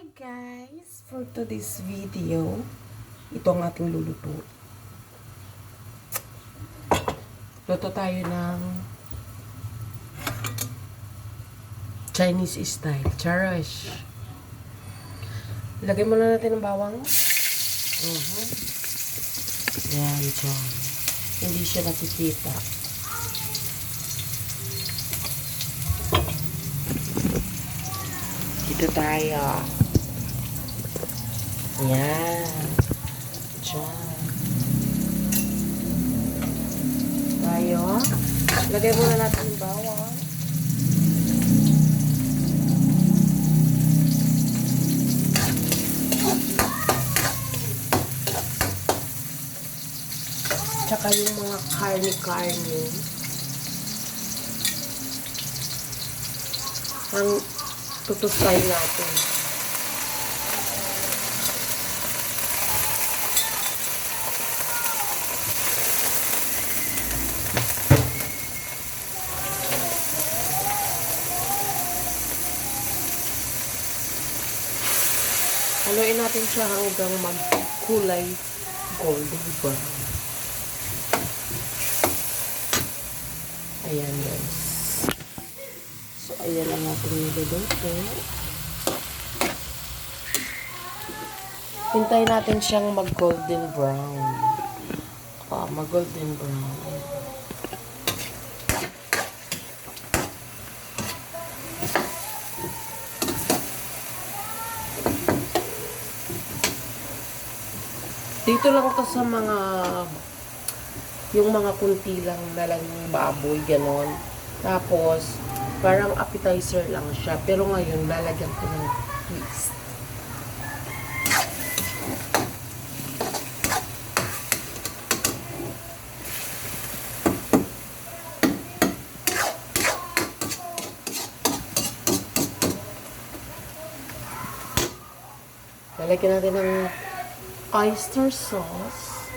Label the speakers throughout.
Speaker 1: Hi guys! For today's video, ito ang ating luluto. Luto tayo ng Chinese style. Cherish. Lagay muna natin ng bawang. Uh-huh. Yan, dyan. Hindi siya nakikita. Dito tayo. Yan. Diyan. Tayo. Lagay muna natin yung bawang. Tsaka yung mga karne-karne. Ang tutustay natin. Haluin natin siya hanggang magkulay golden brown. Ayan guys. So, ayan ang ating niluluto. Hintayin natin siyang mag-golden brown. Ah, mag-golden brown. Dito lang to sa mga yung mga kunti lang na lang baboy, ganon. Tapos, parang appetizer lang siya. Pero ngayon, lalagyan ko ng twist. Lalagyan natin ng oyster sauce.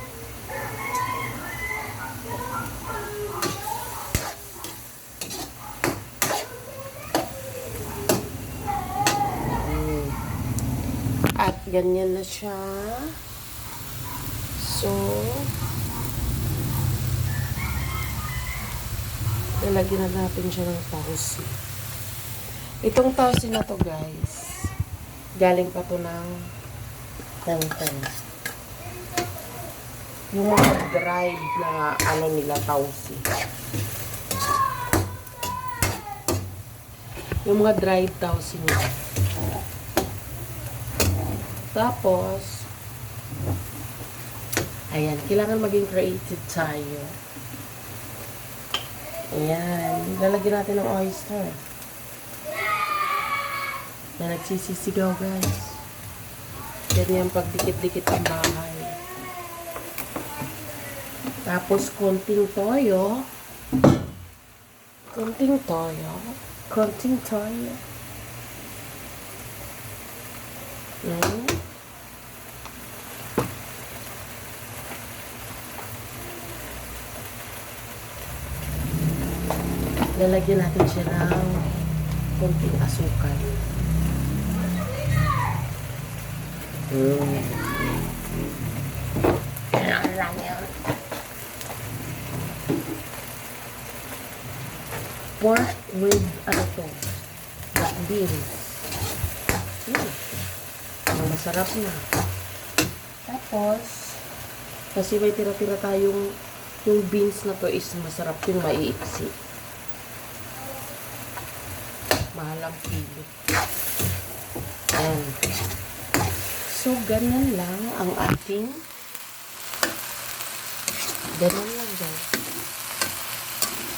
Speaker 1: At ganyan na siya. So, lalagyan na natin siya ng tausi. Itong tausi na to guys, galing pa to ng tangtang. Yung mga dried na ano nila tausi. Yung mga dried tausi nila. Tapos, ayan, kailangan maging creative tayo. Ayan, lalagyan natin ng oyster. Na nagsisisigaw guys. Ganyan pagdikit-dikit ang bahay. Tapos, konting toyo. Konting toyo. Konting toyo. Mm. Lalagyan natin siya ng konting asukal. Mm. Yan lang yun. Pork with ano to? Beans. Mm. Ang masarap na. Tapos, kasi may tira-tira tayong yung beans na to is masarap yung maiiksi. Mahalang pili. Ayan. So, ganyan lang ang ating ganyan lang guys.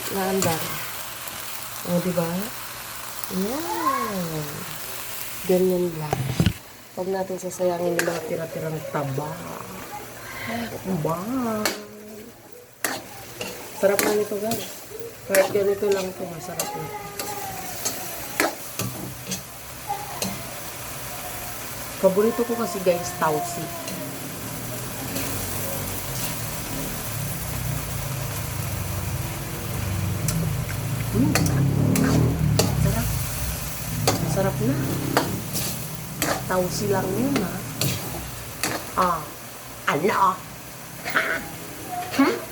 Speaker 1: Naandar. O, diba? Yan. Ganyan lang. Huwag natin sasayangin yung mga tira-tirang taba. Bye! Sarap na nito guys. Kahit ganito lang ito, masarap nito. Paborito ko kasi guys, tausi. Sarap na. Tao silang yun, ha? Ah, ano? Ha? Ha?